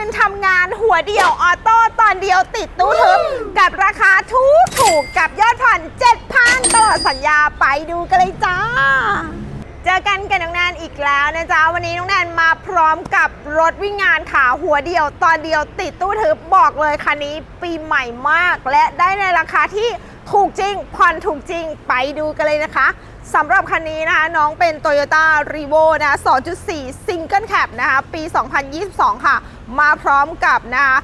งินทำงานหัวเดียวออโต้ตอนเดียวติดตู้ทึบกับราคาถูกถูกกับยอดผ่อน7,000ตลอดสัญญาไปดูกันเลยจ้า เจอกันกับน้องแนนอีกแล้วนะจ๊ะวันนี้น้องแนนมาพร้อมกับรถวิ่งงานขาหัวเดียว ตอนเดียวติดตู้ทึบบอกเลยคันนี้ปีใหม่มาก และได้ในราคาที่ถูกจริงผ่อนถูกจริงไปดูกันเลยนะคะสำหรับคันนี้นะคะน้องเป็น Toyota r e v o นะ 2.4 Single Cab นะคะ ปี 2022 ค่ะ มาพร้อมกับนะคะ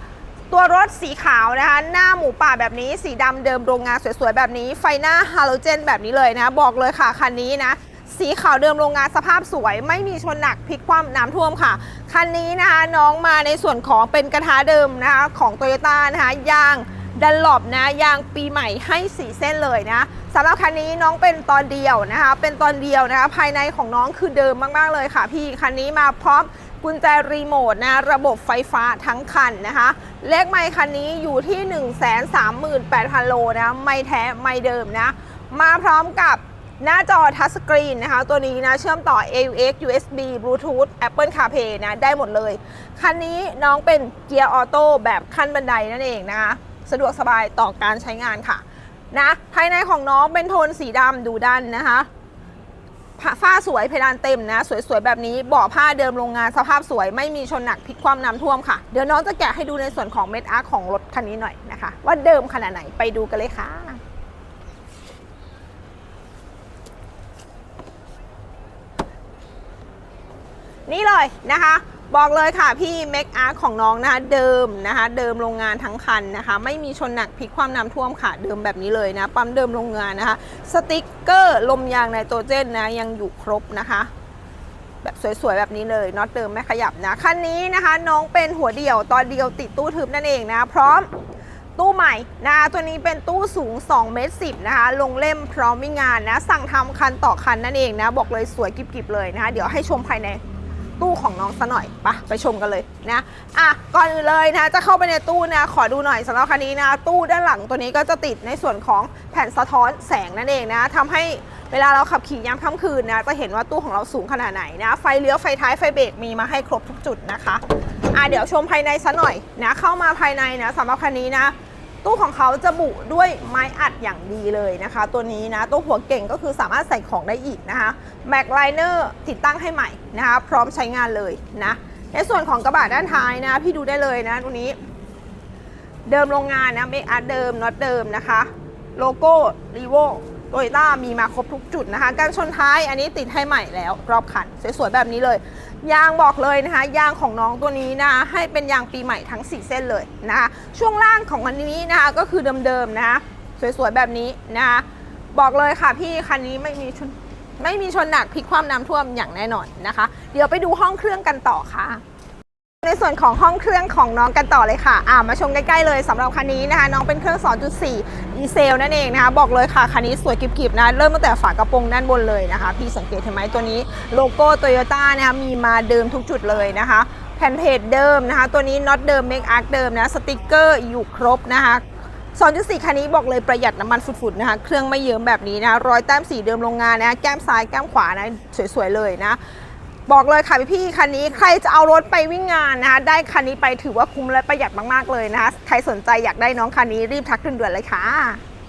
ตัวรถสีขาวนะคะ หน้าหมูป่าแบบนี้ สีดำเดิมโรงงานสวยๆ แบบนี้ ไฟหน้าฮาโลเจนแบบนี้เลยนะบอกเลยค่ะ คันนี้นะ สีขาวเดิมโรงงานสภาพสวย ไม่มีชนหนักพลิกคว่ำน้ำท่วมค่ะ คันนี้นะคะ น้องมาในส่วนของเป็นกระทะเดิมนะคะ ของ t o y ยต้านะคะยางดันหลบนะยางปีใหม่ให้สีเส้นเลยนะสำหรับคันนี้น้องเป็นตอนเดียวนะคะ เป็นตอนเดียวนะคะ ภายในของน้องคือเดิมมากๆเลยค่ะ พี่คันนี้มาพร้อม กุญแจรีโมทนะระบบไฟฟ้าทั้งคันนะคะ เลขไมค์คันนี้อยู่ที่ 138,000 โลนะไม่แท้ไม่เดิมนะ มาพร้อมกับหน้าจอทัชสกรีนนะคะ ตัวนี้นะ เชื่อมต่อ AUX USB Bluetooth Apple CarPlay นะ ได้หมดเลย คันนี้น้องเป็นเกียร์ออโต้แบบขั้นบันไดนั่นเองนะคะสะดวกสบายต่อการใช้งานค่ะนะภายในของน้องเป็นโทนสีดำดูดันนะคะ ฝ้าสวยเพดานเต็มนะ สวยๆ แบบนี้เบาะผ้าเดิมโรงงานสภาพสวยไม่มีชนหนักพลิกความน้ำท่วมค่ะ เดี๋ยวน้องจะแกะให้ดูในส่วนของเม็ดอาร์ของรถคันนี้หน่อยนะคะ ว่าเดิมขนาดไหนไปดูกันเลยค่ะนี่เลยนะคะ บอกเลยค่ะพี่เมคอาร์ของน้องนะคะเดิมนะคะ เดิมโรงงานทั้งคันนะคะ ไม่มีชนหนักพลิกความน้ำท่วมค่ะ เดิมแบบนี้เลยนะ ปั๊มเดิมโรงงานนะคะ สติกเกอร์ลมยางไนโตรเจนนะยังอยู่ครบนะคะแบบสวยๆ แบบนี้เลยน็อตเดิมไม่ขยับนะคันนี้นะคะ น้องเป็นหัวเดี่ยวตอนเดียวติดตู้ทึบนั่นเองนะ พร้อมตู้ใหม่นะคะตัวนี้เป็นตู้สูง2เมตร10นะคะ ลงเล่มพร้อมวิ่งงานนะ สั่งทำคันต่อคันนั่นเองนะ บอกเลยสวยกริบๆเลยนะคะ เดี๋ยวให้ชมภายใน ตู้ของน้องซะหน่อยปะไปชมกันเลยนะอะก่อนอื่นเลยนะจะเข้าไปในตู้นะขอดูหน่อยสำหรับคันนี้นะตู้ด้านหลังตัวนี้ก็จะติดในส่วนของแผ่นสะท้อนแสงนั่นเองนะทำให้เวลาเราขับขี่ยามค่ำคืนนะจะเห็นว่าตู้ของเราสูงขนาดไหนนะไฟเลี้ยวไฟท้ายไฟเบรกมีมาให้ครบทุกจุดนะคะอะเดี๋ยวชมภายในซะหน่อยนะเข้ามาภายในนะสำหรับคันนี้นะ ตู้ของเขาจะบุด้วยไม้อัดอย่างดีเลยนะคะ ตัวนี้นะตัวหัวเก่งก็คือสามารถใส่ของได้อีกนะคะแม็กไลเนอร์ติดตั้งให้ใหม่นะคะ พร้อมใช้งานเลยนะ ในส่วนของกระบะด้านท้ายนะ พี่ดูได้เลยนะตัวนี้ เดิมโรงงานนะเมคอาร์เดิมน็อตเดิมนะคะ โลโก้รีโวโตโยต้ามีมาครบทุกจุดนะคะ การชนท้ายอันนี้ติดให้ใหม่แล้วรอบคัน สวยๆแบบนี้เลย ยางบอกเลยนะคะ ยางของน้องตัวนี้นะคะให้เป็นยางปีใหม่ทั้ง 4 เส้นเลยนะคะช่วงล่างของคันนี้นะคะก็คือเดิมๆนะคะสวยๆแบบนี้นะคะบอกเลยค่ะพี่คันนี้ไม่มีชนไม่มีชนหนักพลิกความน้ำท่วมอย่างแน่นอนนะคะ เดี๋ยวไปดูห้องเครื่องกันต่อค่ะในส่วนของห้องเครื่องของน้องกันต่อเลยค่ะ อ่ามาชมใกล้ๆเลยสำหรับคันนี้นะคะ น้องเป็นเครื่อง 2.4 ดีเซลนั่นเองนะคะบอกเลยค่ะคันนี้สวยกริบๆนะเริ่มตั้งแต่ฝากระโปรงด้านบนเลยนะคะ พี่สังเกตเห็นไหมตัวนี้โลโก้โตโยต้านะคะมีมาเดิมทุกจุดเลยนะคะแผ่นเพจเดิมนะคะ ตัวนี้น็อตเดิมเมคอาร์คเดิมนะสติกเกอร์อยู่ครบนะคะ2.4คันนี้บอกเลยประหยัดน้ำมันฟุดๆนะคะเครื่องไม่เยิ้มแบบนี้นะรอยแต้มสีเดิมโรงงานนะแก้มซ้ายแก้มขวานะสวยๆเลยนะ บอกเลยค่ะพี่พี่คันนี้ใครจะเอารถไปวิ่งงานนะคะ ได้คันนี้ไปถือว่าคุ้มและประหยัดมากๆเลยนะคะใครสนใจอยากได้น้องคันนี้รีบทักด่วนๆเลยค่ะ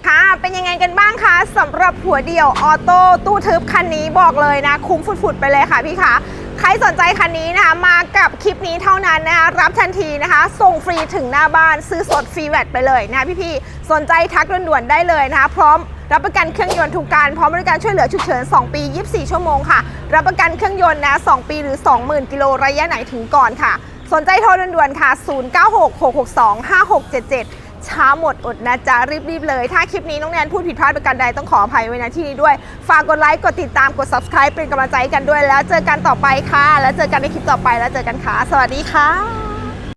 ค่ะเป็นยังไงกันบ้างคะสำหรับหัวเดี่ยวออโต้ตู้ทึบคันนี้บอกเลยนะ คุ้มฟุดๆไปเลยค่ะพี่คะ ใครสนใจคันนี้นะคะมากับคลิปนี้เท่านั้นนะคะรับทันทีนะคะส่งฟรีถึงหน้าบ้านซื้อสดฟรีแวตไปเลยนะพี่ๆสนใจทักด่วนๆได้เลยนะคะพร้อมรับประกันเครื่องยนต์ทุกการพร้อมบริการช่วยเหลือฉุกเฉิน 2 ปี 24 ชั่วโมงค่ะ รับประกันเครื่องยนต์นะ 2 ปีหรือ 20,000 กิโลระยะไหนถึงก่อนค่ะ สนใจโทรด่วนๆค่ะ 0966625677 ช้าหมดอดนะจ๊ะรีบๆเลย ถ้าคลิปนี้น้องแนนพูดผิดพลาดประการใดต้องขออภัยไว้ณที่นี้ด้วย ฝากกดไลค์กดติดตามกด subscribe เป็นกำลังใจกันด้วยแล้วเจอกันต่อไปค่ะ แล้วเจอกันในคลิปต่อไปแล้วเจอกันค่ะ สวัสดีค่ะ